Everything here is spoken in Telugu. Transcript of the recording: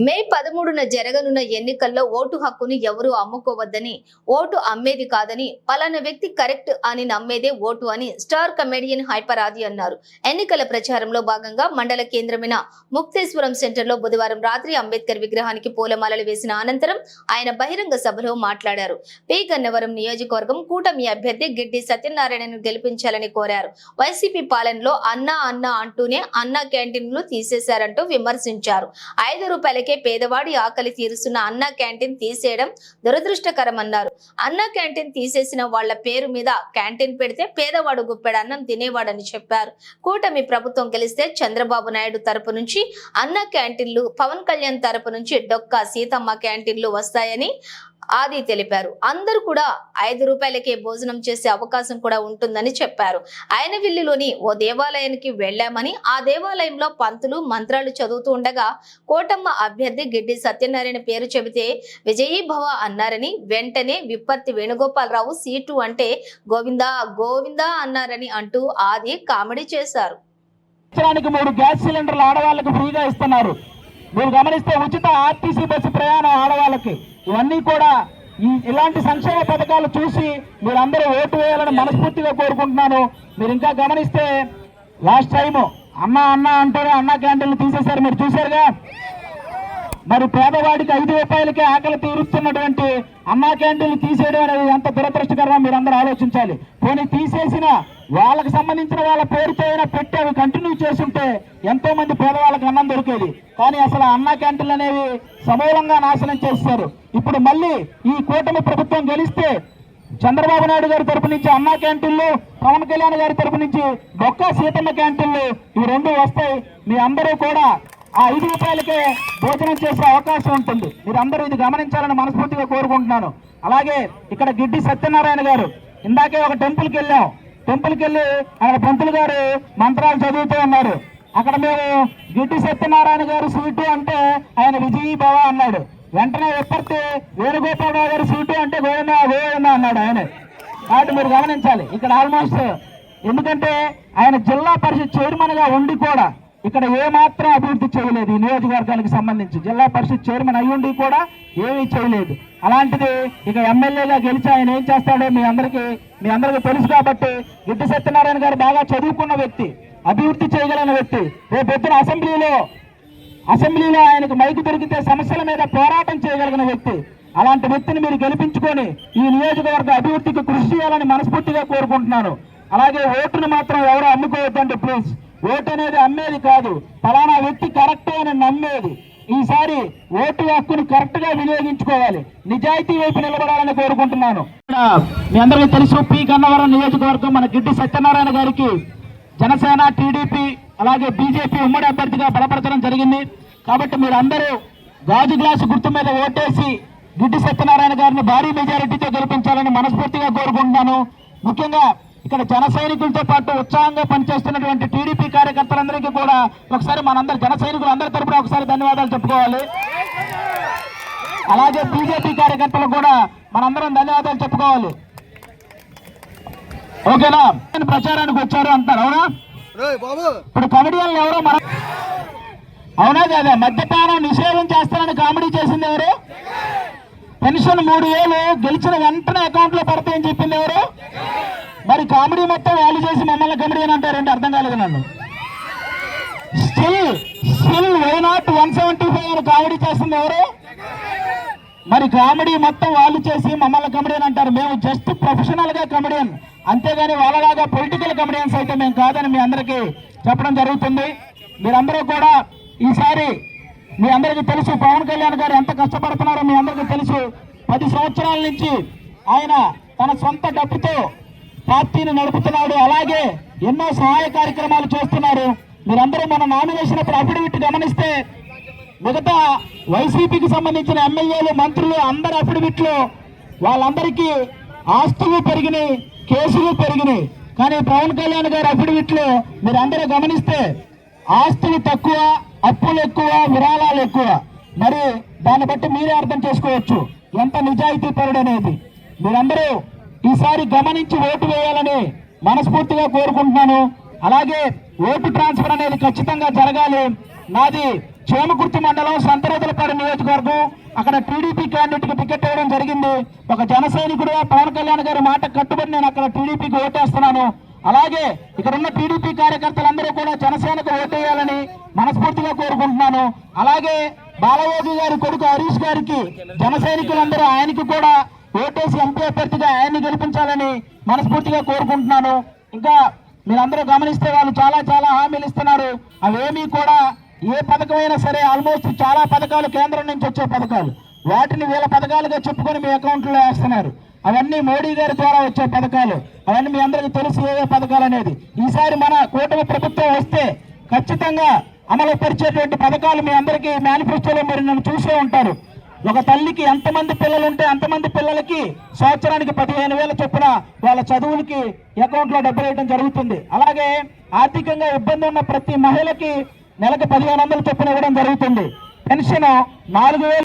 మే పదమూడున జరగనున్న ఎన్నికల్లో ఓటు హక్కును ఎవరు అమ్ముకోవద్దని ఓటు అమ్మేది కాదని పలానా వ్యక్తి కరెక్ట్ అని నమ్మేదే ఓటు అని స్టార్ కమెడియన్ హైపర్ ఆది అన్నారు. ఎన్నికల ప్రచారంలో భాగంగా మండల కేంద్రమైన ముక్తేశ్వరం సెంటర్లో బుధవారం రాత్రి అంబేద్కర్ విగ్రహానికి పూలమాలలు వేసిన అనంతరం ఆయన బహిరంగ సభలో మాట్లాడారు. పి. గన్నవరం నియోజకవర్గం కూటమి అభ్యర్థి గిడ్డి సత్యనారాయణను గెలిపించాలని కోరారు. వైసీపీ పాలనలో అన్నా అన్నా అంటూనే అన్నా క్యాంటీన్లు తీసేశారంటూ విమర్శించారు. ఐదు రూపాయలకే పేదవాడి ఆకలి తీరుస్తున్న అన్నా క్యాంటీన్ తీసేయడం దురదృష్టకరమన్నారు. అన్నా క్యాంటీన్ తీసేసిన వాళ్ళ పేరు మీద క్యాంటీన్ పెడితే పేదవాడు గుప్పెడు అన్నం తినేవాడని చెప్పారు. కూటమి ప్రభుత్వం గెలిస్తే చంద్రబాబు నాయుడు తరపు నుంచి అన్నా క్యాంటీన్లు పవన్ కళ్యాణ్ తరపు నుంచి డొక్కా సీతమ్మ క్యాంటీన్లు వస్తాయని ఆది తెలిపారు. అందరూ కూడా ఐదు రూపాయలకే భోజనం చేసే అవకాశం కూడా ఉంటుందని చెప్పారు. ఆయనవిల్లిలోని ఓ దేవాలయానికి వెళ్ళామని ఆ దేవాలయంలో పంతులు మంత్రాలు చదువుతూ ఉండగా కోటమ్మ అభ్యర్థి గిడ్డి సత్యనారాయణ పేరు చెబితే విజయీ భవ అన్నారని వెంటనే విప్పర్తి వేణుగోపాలరావు సీటు అంటే గోవిందా గోవిందా అన్నారని అంటూ ఆది కామెడీ చేశారు. మూడు గ్యాస్ సిలిండర్లు ఆడవాళ్ళకి ఫ్రీగా ఇస్తున్నారు. మీరు గమనిస్తే ఉచిత ఆర్టీసీ బస్సు ప్రయాణం ఆడవాళ్ళకి. ఇవన్నీ కూడా ఈ ఇలాంటి సంక్షేమ పథకాలు చూసి మీరందరూ ఓటు వేయాలని మనస్ఫూర్తిగా కోరుకుంటున్నాను. మీరు ఇంకా గమనిస్తే లాస్ట్ టైము అన్న అన్న అంటూనే అన్న క్యాంటీన్లు తీసేశారు. మీరు చూశారుగా? మరి పేదవాడికి ఐదు రూపాయలకే ఆకలి తీరుస్తున్నటువంటి అన్నా క్యాంటీన్లు తీసేయడం అనేది ఎంత దురదృష్టకరమో మీరు అందరూ ఆలోచించాలి. పోనీ తీసేసిన వాళ్ళకి సంబంధించిన వాళ్ళ పేరుతో అయినా పెట్టి అవి కంటిన్యూ చేస్తుంటే ఎంతో మంది పేదవాళ్ళకి అన్నం దొరికేది. కానీ అసలు అన్నా క్యాంటీన్లు అనేవి సమూలంగా నాశనం చేస్తారు. ఇప్పుడు మళ్ళీ ఈ కూటమి ప్రభుత్వం గెలిస్తే చంద్రబాబు నాయుడు గారి తరపు నుంచి అన్నా క్యాంటీన్లు పవన్ కళ్యాణ్ గారి తరపు నుంచి బొక్క సీతమ్మ క్యాంటీన్లు ఇవి రెండు వస్తాయి. మీ అందరూ కూడా ఆ ఐదు రూపాయలకే భోజనం చేసే అవకాశం ఉంటుంది. మీరు అందరూ ఇది గమనించాలని మనస్ఫూర్తిగా కోరుకుంటున్నాను. అలాగే ఇక్కడ గిడ్డి సత్యనారాయణ గారు ఇందాకే ఒక టెంపుల్కి వెళ్ళాం. టెంపుల్కి వెళ్ళి అక్కడ పంతులు గారు మంత్రాలు చదువుతూ ఉన్నారు. అక్కడ మేము గిడ్డి సత్యనారాయణ గారు సీటు అంటే ఆయన విజయీ భవ అన్నాడు. వెంటనే ఎప్పటి వేణుగోపాలరావు గారు సీటు అంటే గోవింద గోవింద అన్నాడు ఆయన. కాబట్టి మీరు గమనించాలి. ఇక్కడ ఆల్మోస్ట్ ఎందుకంటే ఆయన జిల్లా పరిషత్ చైర్మన్గా ఉండి కూడా ఇక్కడ ఏ మాత్రం అభివృద్ధి చేయలేదు ఈ నియోజకవర్గానికి సంబంధించి. జిల్లా పరిషత్ చైర్మన్ అయ్యుండి కూడా ఏమీ చేయలేదు. అలాంటిది ఇక ఎమ్మెల్యేగా గెలిచి ఆయన ఏం చేస్తాడో మీ అందరికీ మీ అందరికీ తెలుసు కాబట్టి గిడ్డి సత్యనారాయణ గారు బాగా చదువుకున్న వ్యక్తి అభివృద్ధి చేయగలిగిన వ్యక్తి. రేపు పొద్దున అసెంబ్లీలో అసెంబ్లీలో ఆయనకు మైకు దొరికితే సమస్యల మీద పోరాటం చేయగలిగిన వ్యక్తి. అలాంటి వ్యక్తిని మీరు గెలిపించుకొని ఈ నియోజకవర్గ అభివృద్ధికి కృషి చేయాలని మనస్ఫూర్తిగా కోరుకుంటున్నాను. అలాగే ఓటును మాత్రం ఎవరో అమ్ముకోవద్దండి ప్లీజ్ ఓటు అనేది అమ్మేది కాదు. ఫలానా వ్యక్తి కరెక్ట్ అని నమ్మేది. ఈసారి ఓటు హక్కును కరెక్ట్గా వినియోగించుకోవాలి. నిజాయితీ వైపు నిలబడాలని కోరుకుంటున్నాను. మీ అందరికీ తెలుసు పి. గన్నవరం నియోజకవర్గం మన గిడ్డి సత్యనారాయణ గారికి జనసేన టీడీపీ అలాగే బీజేపీ ఉమ్మడి అభ్యర్థిగా బలపరచడం జరిగింది. కాబట్టి మీరందరూ గాజు గ్లాసు గుర్తు మీద ఓటేసి గిడ్డి సత్యనారాయణ గారిని భారీ మెజారిటీతో గెలిపించాలని మనస్ఫూర్తిగా కోరుకుంటున్నాను. ముఖ్యంగా ఇక్కడ జన సైనికులతో పాటు ఉత్సాహంగా పనిచేస్తున్నటువంటి టీడీపీ కార్యకర్తలందరికీ కూడా ఒకసారి మనందరి జన సైనికులు అందరి తరపున ఒకసారి ధన్యవాదాలు చెప్పుకోవాలి. అలాగే బీజేపీ కార్యకర్తలు కూడా మనందరం ధన్యవాదాలు చెప్పుకోవాలి. ఓకేనా? ప్రచారానికి వచ్చారు అంటారు అవునా? ఇప్పుడు కమెడియన్లు ఎవరో మన అవునా కదా? మద్యపానం నిషేధం చేస్తానని కామెడీ చేసింది ఎవరు? పెన్షన్ మూడు వేలు గెలిచిన వెంటనే అకౌంట్లో పడతాయని చెప్పింది ఎవరు? మరి కామెడీ మొత్తం వాళ్ళు చేసి మమ్మల్ని కామెడీ అని అంటారంటే అర్థం కాలేదు నన్ను. Still still why not one seventy five comedy చేస్తుంది ఎవరు? మరి కామెడీ మొత్తం వాళ్ళు చేసి మమ్మల్ని కమెడియన్ అంటారు. మేము జస్ట్ ప్రొఫెషనల్గా కమెడియన్ అంతేగాని వాళ్ళలాగా పొలిటికల్ కమెడియన్స్ అయితే మేము కాదని మీ అందరికీ చెప్పడం జరుగుతుంది. మీరందరూ కూడా ఈసారి మీ అందరికీ తెలుసు పవన్ కళ్యాణ్ గారు ఎంత కష్టపడుతున్నారో మీ అందరికీ తెలుసు. పది సంవత్సరాల నుంచి ఆయన తన సొంత డబ్బుతో పార్టీని నడుపుతున్నాడు. అలాగే ఎన్నో సహాయ కార్యక్రమాలు చేస్తున్నారు. మీరందరూ మన నామినేషన్ అప్పుడు అఫిడవిట్ గమనిస్తే మిగతా వైసీపీకి సంబంధించిన ఎమ్మెల్యేలు మంత్రులు అందరి అఫిడవిట్లు వాళ్ళందరికీ ఆస్తులు పెరిగినాయి కేసులు పెరిగినాయి. కానీ పవన్ కళ్యాణ్ గారి అఫిడవిట్లు మీరందరూ గమనిస్తే ఆస్తులు తక్కువ అప్పులు ఎక్కువ విరాళాలు ఎక్కువ. మరి దాన్ని బట్టి మీరే అర్థం చేసుకోవచ్చు. ఎంత నిజాయితీ పరుడు అనేది మీరందరూ ఈసారి గమనించి ఓటు వేయాలని మనస్ఫూర్తిగా కోరుకుంటున్నాను. అలాగే ఓటు ట్రాన్స్ఫర్ అనేది ఖచ్చితంగా జరగాలి. నాది చేమకుర్తి మండలం సంతరోతులపాడు నియోజకవర్గం. అక్కడ టీడీపీ క్యాండిడేట్ టికెట్ ఇవ్వడం జరిగింది. ఒక జన పవన్ కళ్యాణ్ గారి మాట కట్టుబడి నేను అక్కడ టీడీపీకి ఓటేస్తున్నాను. అలాగే ఇక్కడ ఉన్న టీడీపీ కార్యకర్తలందరూ కూడా జనసేనకు ఓటేయాలని మనస్ఫూర్తిగా కోరుకుంటున్నాను. అలాగే బాలయోగి గారి కొడుకు హరీష్ గారికి జన సైనికులందరూ ఆయనకి కూడా ఓటేసి ఎంపీ అభ్యర్థిగా ఆయన్ని గెలిపించాలని మనస్ఫూర్తిగా కోరుకుంటున్నాను. ఇంకా మీరందరూ గమనిస్తే వాళ్ళు చాలా చాలా హామీలు ఇస్తున్నారు. అవేమీ కూడా ఏ పథకమైనా సరే ఆల్మోస్ట్ చాలా పథకాలు కేంద్రం నుంచి వచ్చే పథకాలు. వాటిని వీళ్ళ పథకాలుగా చెప్పుకొని మీ అకౌంట్లో వేస్తున్నారు. అవన్నీ మోడీ గారి ద్వారా వచ్చే పథకాలు. అవన్నీ మీ అందరికీ తెలుసు ఏ పథకాలు అనేది. ఈసారి మన కూటమి ప్రభుత్వం వస్తే ఖచ్చితంగా అమలు పరిచేటువంటి పథకాలు మీ అందరికీ మేనిఫెస్టోలో మీరు నన్ను చూసే ఉంటారు. ఒక తల్లికి ఎంతమంది పిల్లలు ఉంటే అంతమంది పిల్లలకి సంవత్సరానికి పదిహేను వేల చొప్పున వాళ్ళ చదువులకి అకౌంట్లో డబ్బులు వేయడం జరుగుతుంది. అలాగే ఆర్థికంగా ఇబ్బంది ఉన్న ప్రతి మహిళకి నెలకు పదిహేను వందల చొప్పున ఇవ్వడం జరుగుతుంది. పెన్షన్ నాలుగు వేలు